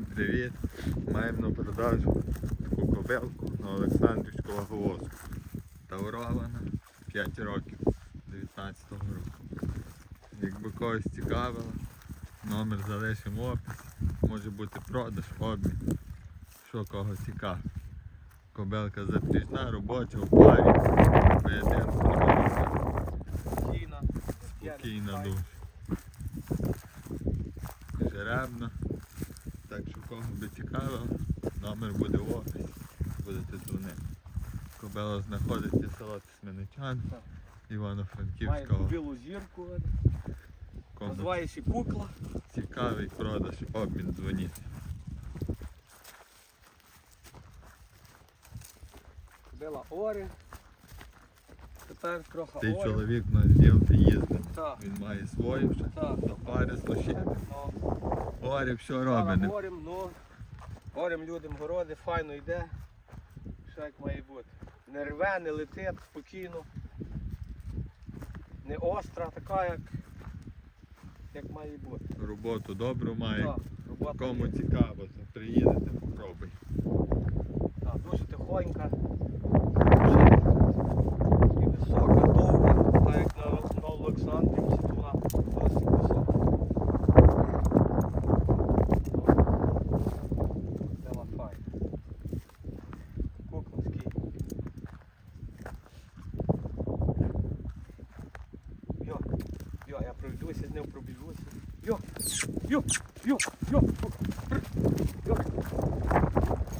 Всім привіт! Маємо на продажу таку кобилку на Олександрівську ваговозку. Таврована 5 років 19-го року. Якби когось цікавило, номер залишимо в описі. Може бути продаж, обмін. Що кого цікавить. Кобилка запріжна, робоча, в парі, поєдинку, спокійна дуже. Жеребна. Що кого номер буде в описі. Будете дзвонити. Кобела знаходиться село Тисменичан. Івано-Франківського. білу зірку, називається кукла. цікавий продаж, обмін дзвоніть. Била Орі. Тепер трохи Цей Орі. чоловік на зділці їздить. Так, Він має свою вже. так. До пари з лошадьми. Орі все робить. орім, ну, орім людям городи, файно йде. Що як має бути. Не рве, не летить, спокійно. Не остра, така, як, як має бути. Роботу добру має. Так, Кому цікаво, приїдете, попробуй. Так, дуже тихонька, дуже і висока, довга, так як на, на Олександрівці, то вона досить висока. Дела файна. Кукловський. Йо, йо, я пройдуся, з ним пробіжуся. Йо, йо, йо, йо, йо,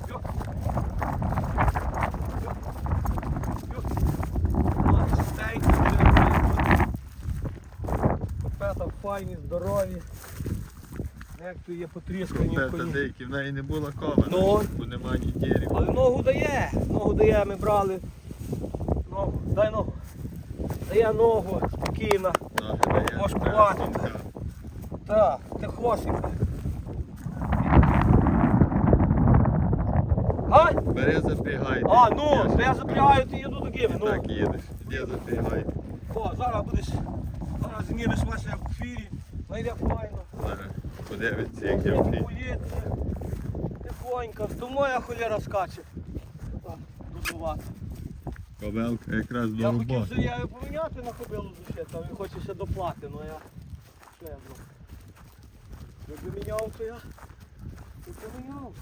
йо. Копета файні, здорові. Тут є потріскані в деякі, в неї не було кована, Ну. бо нема ні дірів. Але ногу дає. Ногу дає, ми брали. Ногу, дай ногу. Дає ногу, спокійно. Ноги дає, Так, ти хвостик. А? Бери запрягай. А, ну, я запрягаю, ти їду до Києва. Ну. Так їдеш. Іди запрягай. О, зараз будеш. Зараз знімеш вас в ефірі. Найде файно. Зараз подивиться, як я вмію. Тихонько. То моя холєра скаче. Так, додувати. Кобелка якраз до Я хотів роботи. заяву поміняти на кобилу ще, там він хоче ще доплати, але я. Що я зроблю? Якби міняв, то я. То поміняв.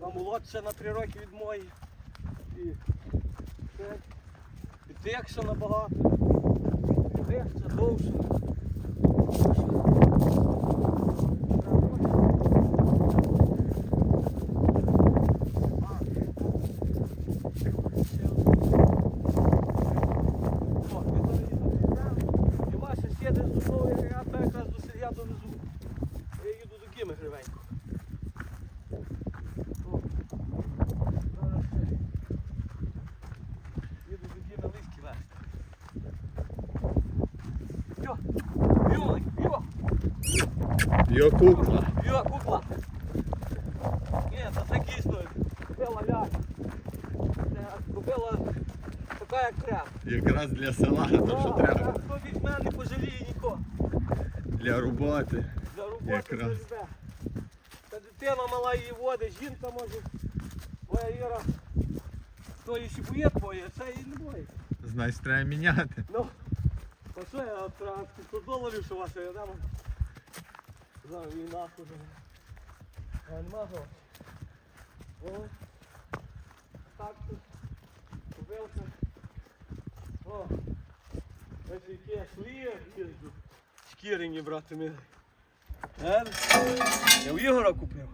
На молодше на три роки від моєї. І це. І текше набагато. І текше довше. І Вася сіде з мною, я то якраз до Сергія довезу. Я їду до Кіми гривенько. О, зараз ще. Їду до Кіми листки вести. Йо, йо, йо, Йо кукла. йо, кукла. Ні, це це дійсно купила ляг. Купила така, як треба. Якраз для села, то що треба. Хто візьме, не пожаліє нікого. Для роботи. Для роботи Якраз. заживе. Та дитина мала її водить, жінка може. Моя Іра. То її ще боє твоє, це її не боїться. Значить треба міняти. Ну, а що я от, 500 доларів, що ваша я дам? Зараз війна куди. А нема грошей. О, так тут. Купився. О, ось які я шлі. Шкірені, брати милий. Е? Я в Ігора купив.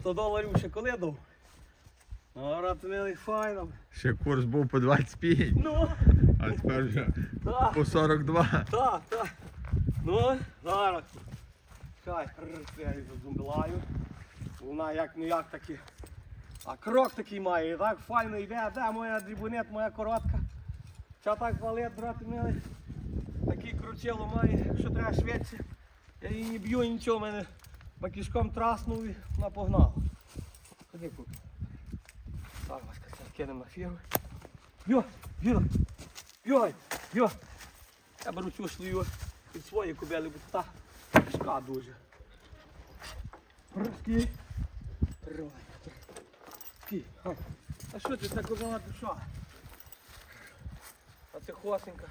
100 доларів ще коли дав. А, брати милий, файно. Ще курс був по 25, Ну, а тепер вже так. по 42. Так, так. Ну, зараз. Чай, я її зазумблаю. Вона як не як таки. А крок такий має, так файно йде, де моя дрібунет, моя коротка. Ча так валет, брати мили. Такий кручело має, що треба швидше. Я її не б'ю, нічого, мене бакішком траснув і вона погнала. Ходи куп. Так, Васька, кинемо на фіру. Йо, Віра, йой, йо. Я беру цю шлію від своєї кобили, бо та тяжка дуже. Прыски. Тривай. А. Що ти так одна душа? А це хвостенька.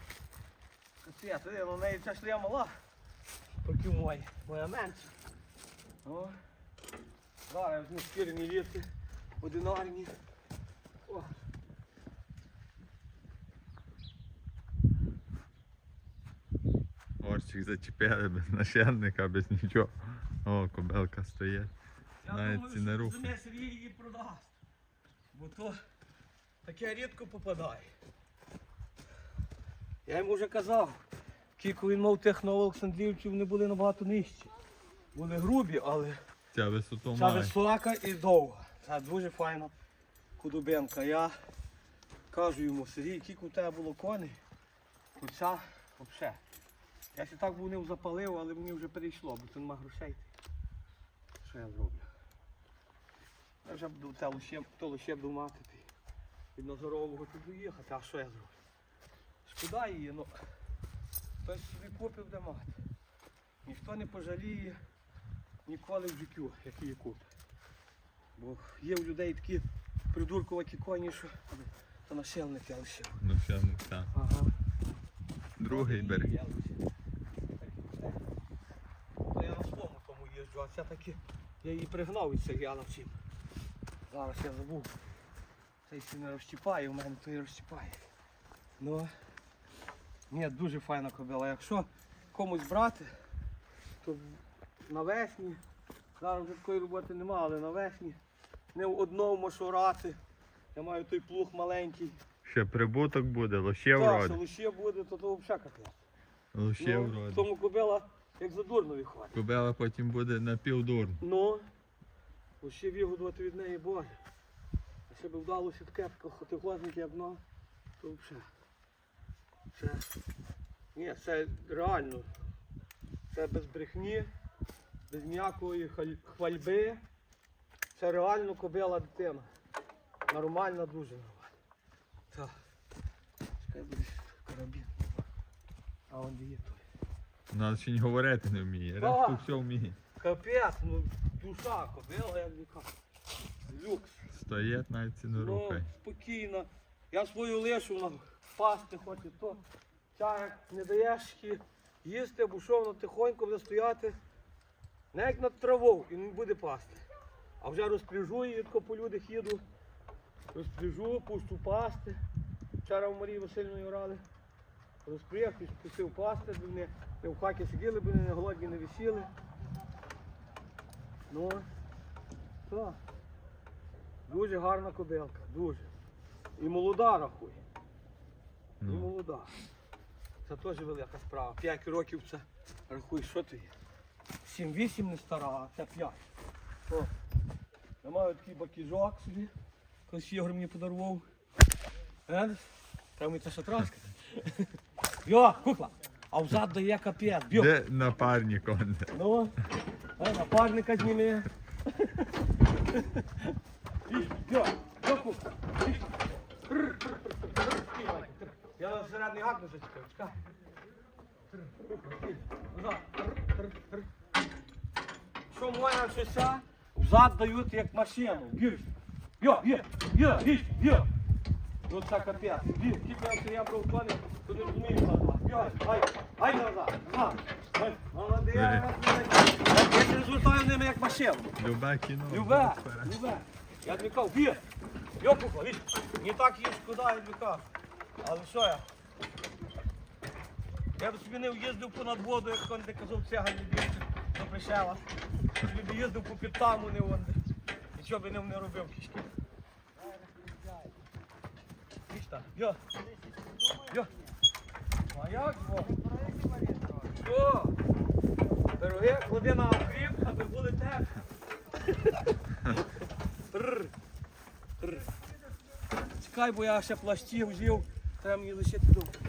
Капець, ну, неї ця шлема мала. Поки моя. Моя менша. О. Зараз візьму шкіряні вітки. Одинарні. О. Орчик зачепили без нашельника, без нічого. О, кобелка стоїть. Я Навіть думаю, ці не що зиме Сергій її продасть. Бо то таке рідко попадає. Я йому вже казав, кілько він мав тих новоолександрівців, вони були набагато нижчі. Були грубі, але Ця висоту ця має. висока і довга. Це дуже файна худобенка. Я кажу йому, Сергій, кілько у тебе було коней, то ця взагалі. Я ще так був не запалив, але мені вже перейшло, бо тут нема грошей. Що я зроблю? Я вже буду те лише, то лише буду мати ти. Від Назарового туди їхати, а що я зроблю? Шкода її, ну хтось собі купив де мати. Ніхто не пожаліє ніколи в життю, як її купить. Бо є у людей такі придуркуваті коні, що то нашельники лише. Ну все, так. Ага. Другий бери. Я лише. То я на своєму тому їжджу, а це таки я її пригнав від цих я навчив. Зараз я забув. Цей ще не розчіпає, у мене той розчіпає. Ну, ні, дуже файна кобила. Якщо комусь брати, то навесні, зараз вже такої роботи немає, але навесні не в одному орати. Я маю той плуг маленький. Ще прибуток буде, лоще Так, вроде. що лише буде, то то взагалі капець. Лоще Ну, вроде. тому кобила як задурно виходить. Кобела потім буде на півдурн. Ну, ще вигодувати від неї Боже. А ще би вдалося таке хотихозники, як ну, то взагалі. Це, ні, це реально. Це без брехні, без ніякої хвальби. Це реально кобила дитина. Нормальна, дуже нормальна. Так. Чекай буде карабін. А он є той. Вона ще й говорити не вміє. Решту все вміє. Капець, ну душа кобила, як яка. Люкс. Стоїть, навіть ці не Ну, рухай. спокійно. Я свою лишу вона пасти хоче, то як не даєш їй їсти, бо що воно тихонько буде стояти. Не як над травою і не буде пасти. А вже розпряжу її, тако по людях їду. Розпряжу, пусту пасти. Вчора в Марії Васильівної орали. Розпряг, і пустив пасти, вони в хаті сиділи, бо вони не голодні не висіли. Ну, так. Дуже гарна кобилка, дуже. І молода рахуй. І Ну, молода. Це теж велика справа. П'ять років це рахуй, що ти є? Сім-вісім не стара, а це п'ять. О, я маю такий бакіжок собі. Колись Ігор мені подарував. Видиш? Треба мені це ще. Йо, кукла! А взад дає капець. Б'ю. Де напарник он? Ну, а, напарника зніми. Йо, йо, кукла. Я середній гак не зачекаю, чекай. Назад. Що моя шося, взад дають як машину. Б'ють. Йо, є, є, є, є. Ну це капець. Б'ють. Тільки я я брав то не розумію назад. Йо, ай, ай назад. Молодець. Я не розвертаю ними як машину. Любе кіно. Любе, любе. Я тобі кажу, б'є. Йо, кукла, віч. Не так їй шкода, я тобі. Але що я? Я б собі не в'їздив понад воду, як он де казав цеган не бігти до Пришева. Собі б їздив по підтаму не онде. Нічого би не робив кішки. Так, йо. Йо. А як во? Йо. Дорогі, клади на окріп, аби були. Тррр. Чекай, бо я ще плащів жив, треба мені лишити тут.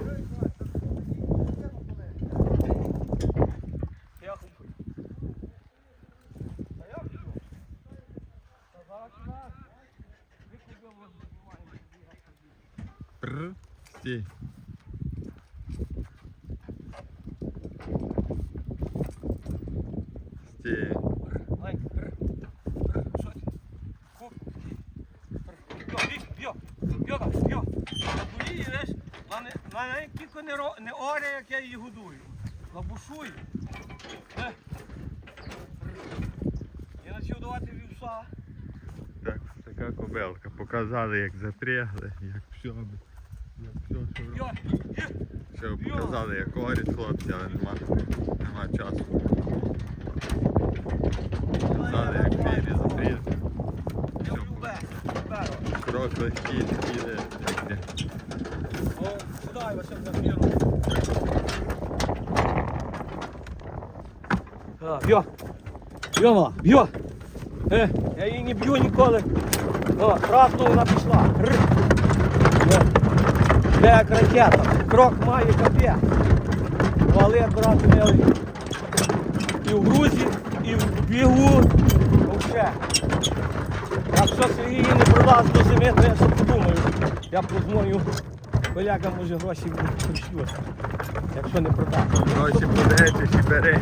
Р. Стій. Стій. Мене тільки не, ро... не оре, як я її годую. Лабушую. Е. Я почав давати вівса. Так, така кобелка. Показали, як затрягли, як все. Ще показали, як орять хлопці, але нема, нема часу. Показали, як фірі. Я. Любе. Крок легкий, їде, як. О, куди Василь Захміру? А, б'є. Мала, б'є. Е, я її не б'ю ніколи. О, красну вона пішла. Як ракета. Крок має капець. Валет, брати, мили. І в грузі, і в бігу. Вообще. Якщо Сергій її не продасть до зими, то я ще подумаю. Я позвоню колегам, може гроші пришлють. Якщо не продасть. Гроші подачиш і бери.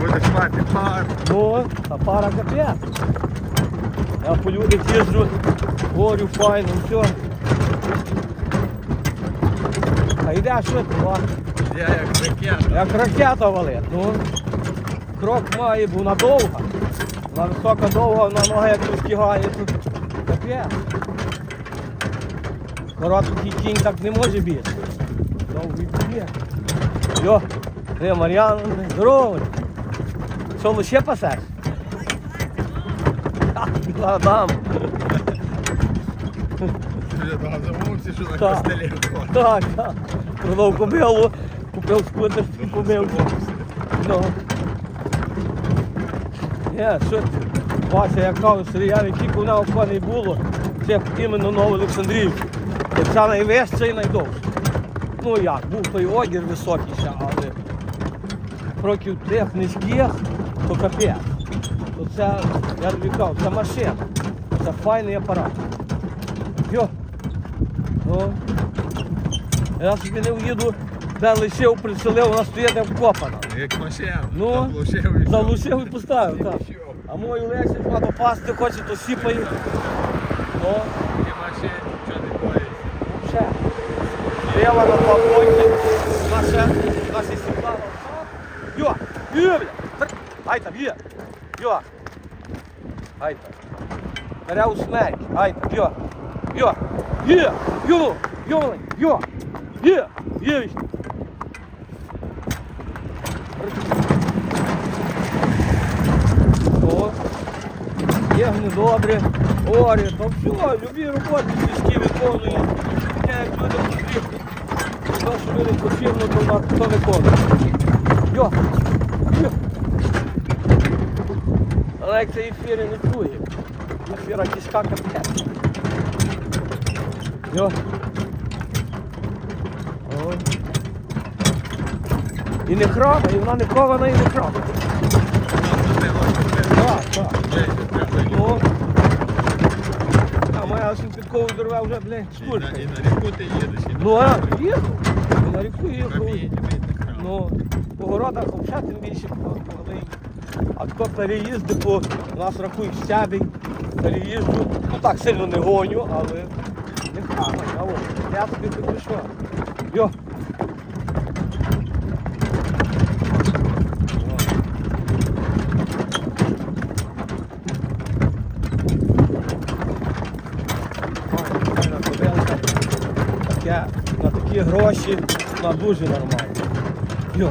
Будеш мати пар. Ну, а пара капець. Я по людях їжджу, говорю файно, все. А йде швидко? Я як ракета. як ракета валить. Ну, крок має, бо вона довга. Вона висока довга, вона нога як вистигає тут. Капець. Короткий кінь так не може бігти. Довгий б'є. Йо, де Мар'яна, здорово. Що, лише пасеш? Ха, Дам. Замовці, що на костелі. Так, так. Продав кобилу, купив скутер і помив. Ну. Є, що ти? Вася, я кажу, Сергій, тільки вона око не було, це іменно Новий Олександрівський. І Це найвища і найдовша. Ну як, був той одір високий ще, але років тих низьких, то капець. То це, я тобі кажу, це машина. Це файний апарат. Йо. Ну. Я собі не в'їду, де лишив, приселив, вона стоїть як вкопана. Як машина. Ну, заглушив і. Заглушив і поставив, так. А мою Лесі треба пасти хоче, то сіпає. Ну, І машині нічого не боїться. ще. Лева на балконі, наша, наша сіплава. Йо, є, бля. Ай там, є. Йо. Ай там. Бере у смерть. Ай там, йо. Йо. Є. Йо. Йо. Йо. Є. Є. О. Ягни добре, орі, то все, любі роботи сільські виконує. Я як люди потрібні. То, що люди потрібно, то на то виконує. Йо! Йо! Але як це ефіри не чує. Ефіра кишка капець. Йо! О. І не храма, і вона не кована, і не храма. Так, так. А моя ось підкову дорве вже, блядь, І і на ріку ти їдеш. Ну а, їхав. На ріку їхав. Ну, по городах взагалі тим більше по по А хто переїзди, по у нас рахують щебень, переїжджу. Ну так сильно не гоню, але не хама, а от. Я собі тут пішов. Йо. Файна кобилка. Таке, на такі гроші, на дуже нормально. Йо.